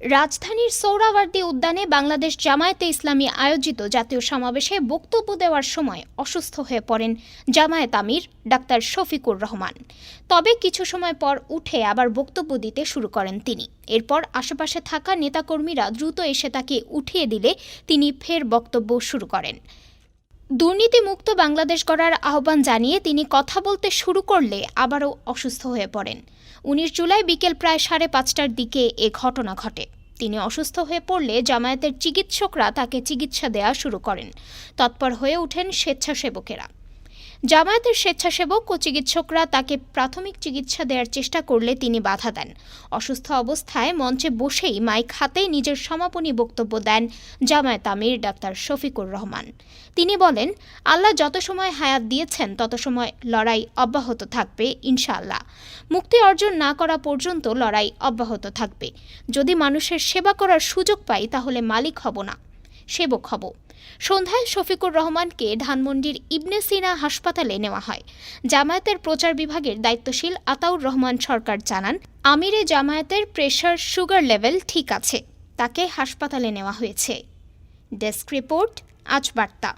রাজধানীর সৌরাওয়ার্দী উদ্যানে বাংলাদেশ জামায়াতে ইসলামী আয়োজিত জাতীয় সমাবেশে বক্তব্য দেওয়ার সময় অসুস্থ হয়ে পড়েন জামায়াত আমির ডাক্তার শফিকুর রহমান। তবে কিছু সময় পর উঠে আবার বক্তব্য দিতে শুরু করেন তিনি। এরপর আশেপাশে থাকা নেতাকর্মীরা দ্রুত এসে তাকে উঠিয়ে দিলে তিনি ফের বক্তব্য শুরু করেন। দুর্নীতিমুক্ত বাংলাদেশ গড়ার আহ্বান জানিয়ে তিনি কথা বলতে শুরু করলে আবারও অসুস্থ হয়ে পড়েন। উনিশ জুলাই বিকেল প্রায় সাড়ে পাঁচটার দিকে এ ঘটনা ঘটে। তিনি অসুস্থ হয়ে পড়লে জামায়াতের চিকিৎসকরা তাকে চিকিৎসা দেয়া শুরু করেন। তৎপর হয়ে ওঠেন স্বেচ্ছাসেবকেরা। জামায়াতের স্বেচ্ছাসেবক ও চিকিৎসকরা তাকে প্রাথমিক চিকিৎসা দেওয়ার চেষ্টা করলে তিনি বাধা দেন। অসুস্থ অবস্থায় মঞ্চে বসেই মাইক হাতে নিজের সমাপনী বক্তব্য দেন জামায়াত আমির ডাক্তার শফিকুর রহমান। তিনি বলেন, আল্লাহ যত সময় হায়াত দিয়েছেন, তত সময় লড়াই অব্যাহত থাকবে, ইনশাআল্লাহ। মুক্তি অর্জন না করা পর্যন্ত লড়াই অব্যাহত থাকবে। যদি মানুষের সেবা করার সুযোগ পাই, তাহলে মালিক হব না। সেবক হব। সন্ধ্যায় শফিকুর রহমানকে ধানমন্ডির ইবনে সিনা হাসপাতালে নেওয়া হয়। জামায়াতের প্রচার বিভাগের দায়িত্বশীল আতাউর রহমান সরকার জানান, আমিরে জামায়াতের প্রেশার সুগার লেভেল ঠিক আছে, তাকে হাসপাতালে নেওয়া হয়েছে। ডেস্ক রিপোর্ট, আজ বার্তা।